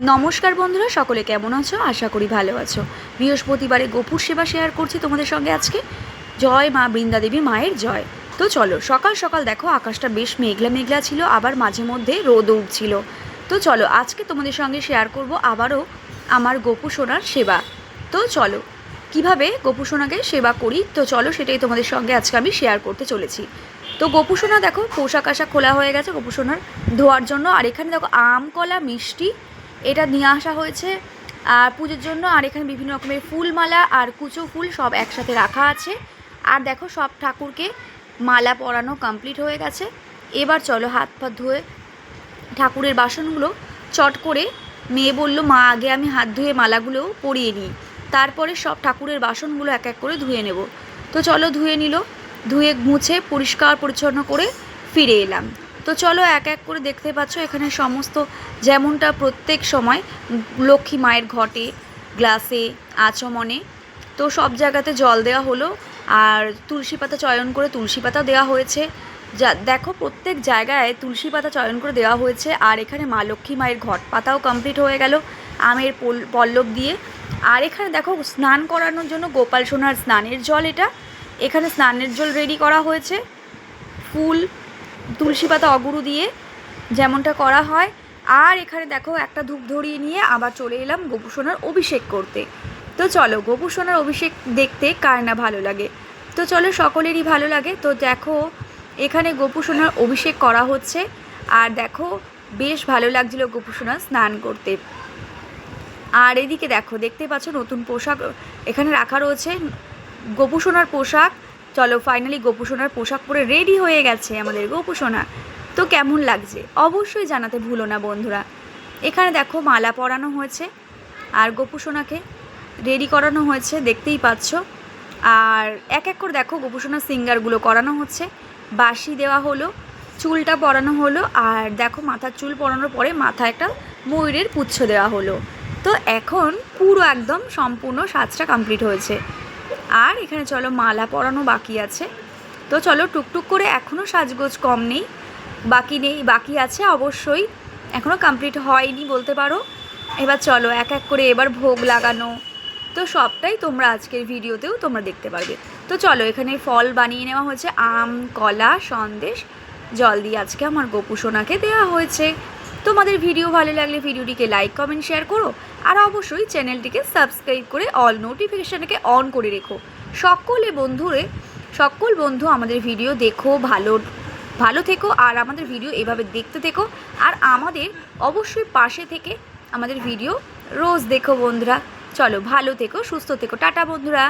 নমস্কার বন্ধুরা, সকলে কেমন আছো? আশা করি ভালো আছো। বৃহস্পতিবারে গোপুর সেবা শেয়ার করছি তোমাদের সঙ্গে আজকে। জয় মা বৃন্দা দেবী মায়ের জয়। তো চলো, সকাল সকাল দেখো, আকাশটা বেশ মেঘলা মেঘলা ছিল, আবার মাঝে মধ্যে রোদ উঠছিল। তো চলো, আজকে তোমাদের সঙ্গে শেয়ার করব আবারও আমার গোপু সোনার সেবা। তো চলো, কীভাবে গোপু সোনাকে সেবা করি? তো চলো, সেটাই তোমাদের সঙ্গে আজকে আমি শেয়ার করতে চলেছি। তো গোপু সোনা দেখো, পোশাক আশাক খোলা হয়ে গেছে গোপু সোনার ধোয়ার জন্য। আর এখানে দেখো, আম, কলা, মিষ্টি এটা নিয়ে আসা হয়েছে। আর পুজোর জন্য আর এখানে বিভিন্ন রকমের ফুলমালা আর কুচো ফুল সব একসাথে রাখা আছে। আর দেখো সব ঠাকুরকে মালা পরানো কমপ্লিট হয়ে গেছে। এবার চলো হাত পা ধুয়ে ঠাকুরের বাসনগুলো চট করে মেয়ে বলল, মা, আগে আমি হাত ধুয়ে মালাগুলো পরিয়ে নিই। তারপরে সব ঠাকুরের বাসনগুলো এক এক করে ধুয়ে নেব। তো চলো ধুয়ে নিল। ধুয়ে মুছে পরিষ্কার পরিচ্ছন্ন করে ফিরে এলাম। তো চলো এক এক করে দেখতে পাচ্ছ, এখানে সমস্ত যেমনটা প্রত্যেক সময় লক্ষ্মী মায়ের ঘটে, গ্লাসে, আচমনে, তো সব জায়গাতে জল দেওয়া হলো আর তুলসী পাতা চয়ন করে তুলসী পাতা দেওয়া হয়েছে। যা, দেখো প্রত্যেক জায়গায় তুলসী পাতা চয়ন করে দেওয়া হয়েছে আর এখানে মা লক্ষ্মী মায়ের ঘট পাতাও কমপ্লিট হয়ে গেল আমের পল- পল্লব দিয়ে। আর এখানে দেখো স্নান করানোর জন্য গোপাল সোনার স্নানের জল এটা। এখানে স্নানের জল রেডি করা হয়েছে। ফুল তুলসী পাতা অগুরু দিয়ে যেমনটা করা হয়। আর এখানে দেখো একটা ধূপ ধরিয়ে নিয়ে আবার চলে এলাম গোপুসোনার অভিষেক করতে। তো চলো গোপুসোনার অভিষেক দেখতে কার না ভালো লাগে। তো চলো সকলেরই ভালো লাগে। তো দেখো এখানে গোপুসোনার অভিষেক করা হচ্ছে। আর দেখো বেশ ভালো লাগছিল গোপুসোনা স্নান করতে। আর এদিকে দেখো, দেখতে পাচ্ছ নতুন পোশাক এখানে রাখা রয়েছে। গোপুসোনার পোশাক চলো ফাইনালি গোপুসোনার পোশাক পরে রেডি হয়ে গেছে আমাদের গোপুসোনা। তো কেমন লাগছে? অবশ্যই জানাতে ভুলো না বন্ধুরা। এখানে দেখো মালা পরানো হয়েছে, আর গোপুসোনাকে রেডি করানো হয়েছে, দেখতেই পাচ্ছ। আর এক এক করে দেখো গোপুসোনার সিঙ্গারগুলো করানো হচ্ছে। বাসি দেওয়া হলো, চুলটা পরানো হলো, আর দেখো মাথার চুল পরানোর পরে মাথায় একটা ময়ূরের পুচ্ছ দেওয়া হলো। তো এখন পুরো একদম সম্পূর্ণ সাজটা কমপ্লিট হয়েছে। আর এখানে চলো মালা পরানো বাকি আছে। তো চলো টুকটুক করে এখনও সাজগোজ কম নেই। বাকি নেই, বাকি আছে অবশ্যই। এখনও কমপ্লিট হয়নি বলতে পারো। এবার চলো এক এক করে এবার ভোগ লাগানো। তো সবটাই তোমরা আজকের ভিডিওতেও তোমরা দেখতে পারবে। তো চলো এখানে ফল বানিয়ে নেওয়া হয়েছে, আম, কলা, সন্দেশ, জল দিয়ে আজকে আমার গোপু সোনাকে দেওয়া হয়েছে। তোমাদের ভিডিও ভালো লাগলে ভিডিওটিকে লাইক, কমেন্ট, শেয়ার করো আর অবশ্যই চ্যানেলটিকে সাবস্ক্রাইব করে অল নোটিফিকেশানকে অন করে রেখো। সকলে বন্ধুরে, সকল বন্ধু আমাদের ভিডিও দেখো, ভালো ভালো থেকো আর আমাদের ভিডিও এভাবে দেখতে থেকো আর আমাদের অবশ্যই পাশে থেকে আমাদের ভিডিও রোজ দেখো বন্ধুরা। চলো ভালো থেকো, সুস্থ থেকো। টাটা বন্ধুরা।